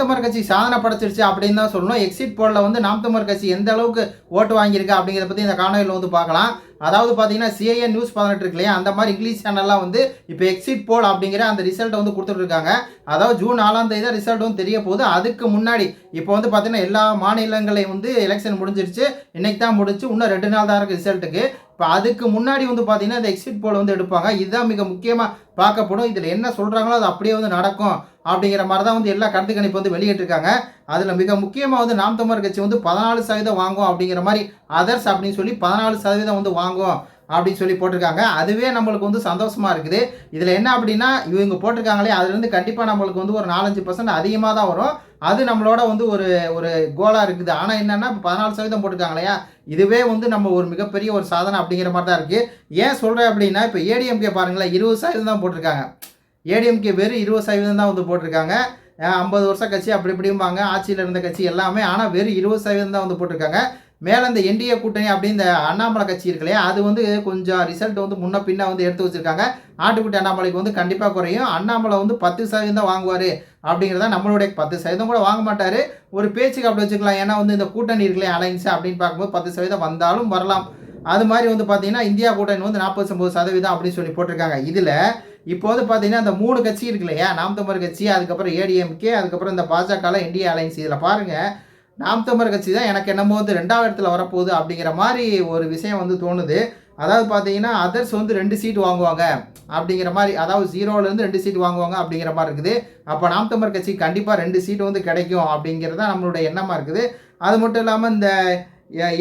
நாம் கட்சி சாதனை படைச்சிருச்சு அப்படின்னு தான் சொல்லணும். எக்ஸிட் போலில் வந்து நாம்தமர் கட்சி எந்த அளவுக்கு ஓட்டு வாங்கியிருக்கு அப்படிங்கிறத பற்றி இந்த காணொலியில் வந்து பார்க்கலாம். அதாவது பார்த்தீங்கன்னா சிஐஎன் நியூஸ் பதினெட்டு இருக்கு இல்லையா? அந்த மாதிரி இங்கிலீஷ் சேனல்லாம் வந்து இப்போ எக்ஸிட் போல் அப்படிங்கிற அந்த ரிசல்ட்டை வந்து கொடுத்துட்ருக்காங்க. அதாவது ஜூன் நாலாம் தேதி தான் ரிசல்ட் வந்து தெரிய போகுது. அதுக்கு முன்னாடி இப்போ வந்து பார்த்தீங்கன்னா எல்லா மாநிலங்களையும் வந்து எலெக்ஷன் முடிஞ்சிருச்சு. இன்னைக்கு தான் முடிச்சு. இன்னும் ரெண்டு நாள் தான் இருக்குது ரிசல்ட்டுக்கு இப்போ அதுக்கு முன்னாடி வந்து பார்த்தீங்கன்னா இந்த எக்ஸிட் போல் வந்து எடுப்பாங்க. இதுதான் மிக முக்கியமாக பார்க்கப்படும். இதில் என்ன சொல்கிறாங்களோ அது அப்படியே வந்து நடக்கும் அப்படிங்கிற மாதிரி தான் வந்து எல்லா கருத்து கணிப்பு வந்து வெளியிட்டிருக்காங்க. அதில் மிக முக்கியமாக வந்து நாம் தமிழர் கட்சி வந்து பதினாலு சதவீதம் வாங்கும் அப்படிங்கிற மாதிரி அதர்ஸ் அப்படின்னு சொல்லி பதினாலு சதவீதம் வந்து வாங்கும் அப்படின்னு சொல்லி போட்டிருக்காங்க. அதுவே நம்மளுக்கு வந்து சந்தோஷமாக இருக்குது. இதில் என்ன அப்படின்னா இவங்க போட்டிருக்காங்களே அதுலேருந்து கண்டிப்பாக நம்மளுக்கு வந்து ஒரு நாலஞ்சு பர்சன்ட் அதிகமாக தான் வரும். அது நம்மளோட வந்து ஒரு ஒரு கோலாக இருக்குது. ஆனால் என்னென்னா இப்போ பதினாலு சதவீதம் போட்டிருக்காங்க இல்லையா? இதுவே வந்து நம்ம ஒரு மிகப்பெரிய ஒரு சாதனை அப்படிங்கிற மாதிரி தான் இருக்குது ஏன் சொல்கிறேன் அப்படின்னா இப்போ ஏடிஎம்கே பாருங்களேன் இருபது சதவீதம் தான் போட்டிருக்காங்க. ஏடிஎம்கே வெறும் இருபது சதவீதம் தான் வந்து போட்டிருக்காங்க. ஐம்பது வருஷம் கட்சி அப்படி இப்படிம்பாங்க. ஆட்சியில் இருந்த கட்சி எல்லாமே ஆனால் வெறும் இருபது சதவீதம் தான் வந்து போட்டிருக்காங்க. மேலே இந்த என்டிஏ கூட்டணி அப்படி இந்த அண்ணாமலை கட்சி இருக்கு இல்லையா? அது வந்து கொஞ்சம் ரிசல்ட் வந்து முன்ன பின்ன வந்து எடுத்து வச்சிருக்காங்க. ஆட்டுக்குட்டி அண்ணாமலைக்கு வந்து கண்டிப்பாக குறையும். அண்ணாமலை வந்து பத்து சதவீதம் தான் வாங்குவார் அப்படிங்கிறத நம்மளுடைய பத்து சதவீதம் கூட வாங்க மாட்டார். ஒரு பேச்சுக்கு அப்படி வச்சுக்கலாம். ஏன்னா வந்து இந்த கூட்டணி இருக்குல்லையே அலைன்ஸ் அப்படின்னு பார்க்கும்போது பத்து சதவீதம் வந்தாலும் வரலாம். அது மாதிரி வந்து பார்த்தீங்கன்னா இந்தியா கூட்டணி வந்து நாற்பத்தி ஒம்பது சதவீதம் அப்படின்னு சொல்லி போட்டிருக்காங்க. இதில் இப்போ வந்து பார்த்தீங்கன்னா அந்த மூணு கட்சி இருக்கு இல்லையா? நாம் தமிழர் கட்சி அதுக்கப்புறம் ஏடிஎம்கே அதுக்கப்புறம் இந்த பாஜக என்டிஏ அலைன்ஸ் இதில் பாருங்கள் நாம் தமிழர் கட்சி தான் எனக்கு என்னமோ வந்து ரெண்டாவது இடத்துல வரப்போகுது அப்படிங்கிற மாதிரி ஒரு விஷயம் வந்து தோணுது. அதாவது பார்த்தீங்கன்னா அதர்ஸ் வந்து ரெண்டு சீட் வாங்குவாங்க அப்படிங்கிற மாதிரி அதாவது ஜீரோலேருந்து ரெண்டு சீட் வாங்குவாங்க அப்படிங்கிற மாதிரி இருக்குது. அப்போ நாம் தமிழர் கட்சி கண்டிப்பாக ரெண்டு சீட் வந்து கிடைக்கும் அப்படிங்கிறது தான் நம்மளுடைய எண்ணமாக இருக்குது. அது மட்டும் இல்லாமல் இந்த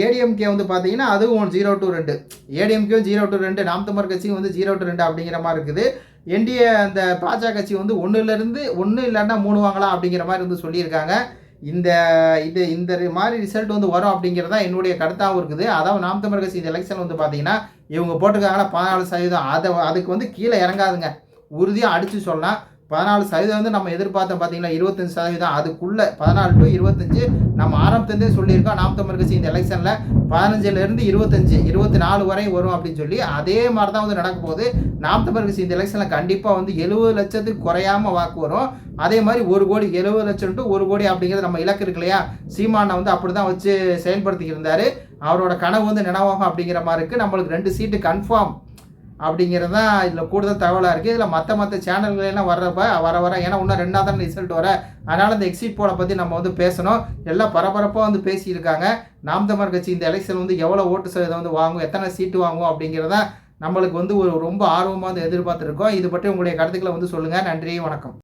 ஏடிஎம்கே வந்து பார்த்தீங்கன்னா அதுவும் ஜீரோ டூ ரெண்டு. ஏடிஎம்கே ஜீரோ டூ ரெண்டு நாம் தமிழர் கட்சியும் வந்து ஜீரோ டூ ரெண்டு அப்படிங்கிற மாதிரி இருக்குது. என்டிஏ அந்த பாஜக கட்சி வந்து ஒன்றுலேருந்து ஒன்று இல்லைன்னா மூணு வாங்கலாம் அப்படிங்கிற மாதிரி வந்து சொல்லியிருக்காங்க. இந்த இது இந்த மாதிரி ரிசல்ட் வந்து வரும் அப்படிங்கிறது தான் என்னுடைய கருத்தாகவும் இருக்குது. அதாவது நாம் தமிழர் கட்சி இந்த எலெக்ஷன் வந்து பார்த்தீங்கன்னா இவங்க போட்டிருக்காங்கன்னா பதினாலு சதவீதம். அதை அதுக்கு வந்து கீழே இறங்காதுங்க. உறுதியாக அடித்து சொல்லலாம். பதினாலு சதவீதம் வந்து நம்ம எதிர்பார்த்தோம் பார்த்தீங்கன்னா இருபத்தஞ்சு சதவீதம். அதுக்குள்ளே பதினாலு டு இருபத்தஞ்சு நம்ம ஆரம்பத்துலேருந்தே சொல்லியிருக்கோம். நாம் தமிழ் கட்சி இந்த எலெக்ஷனில் பதினஞ்சுலேருந்து இருபத்தஞ்சு இருபத்தி நாலு வரையும் வரும் அப்படின்னு சொல்லி அதே மாதிரி தான் வந்து நடக்கும் போது நாம் தமிழ் கட்சி இந்த எலெக்ஷனில் கண்டிப்பாக வந்து எழுபது லட்சத்துக்கு குறையாமல் வாக்கு வரும். அதே மாதிரி ஒரு கோடி எழுபது லட்சம் டு ஒரு கோடி அப்படிங்கிறது நம்ம இலக்கு இருக்கு இல்லையா? சீமானை வந்து அப்படி தான் வச்சு செயல்படுத்தி இருந்தார். அவரோட கனவு வந்து நினைவாகும் அப்படிங்கிற மாதிரி இருக்குது நம்மளுக்கு ரெண்டு சீட்டு கன்ஃபார்ம் அப்படிங்கிறது தான் இதில் கூடுதல் தகவலாக இருக்குது இதில் மற்ற மற்ற சேனல்களெல்லாம் வர்றப்ப வர வர ஏன்னா இன்னும் ரெண்டாவது தான் ரிசல்ட் வர. அதனால் இந்த எக்ஸிட் போலை பற்றி நம்ம வந்து பேசணும். எல்லாம் பரபரப்பாக வந்து பேசியிருக்காங்க. நாம் தமிழர் கட்சி இந்த எலெக்ஷன் வந்து எவ்வளோ ஓட்டு சதவீதம் வந்து வாங்கும் எத்தனை சீட்டு வாங்கும் அப்படிங்கிறத நம்மளுக்கு வந்து ஒரு ரொம்ப ஆர்வமாக வந்து எதிர்பார்த்துருக்கோம். இது பற்றி உங்களுடைய கருத்துக்களை வந்து சொல்லுங்கள் நன்றி வணக்கம்.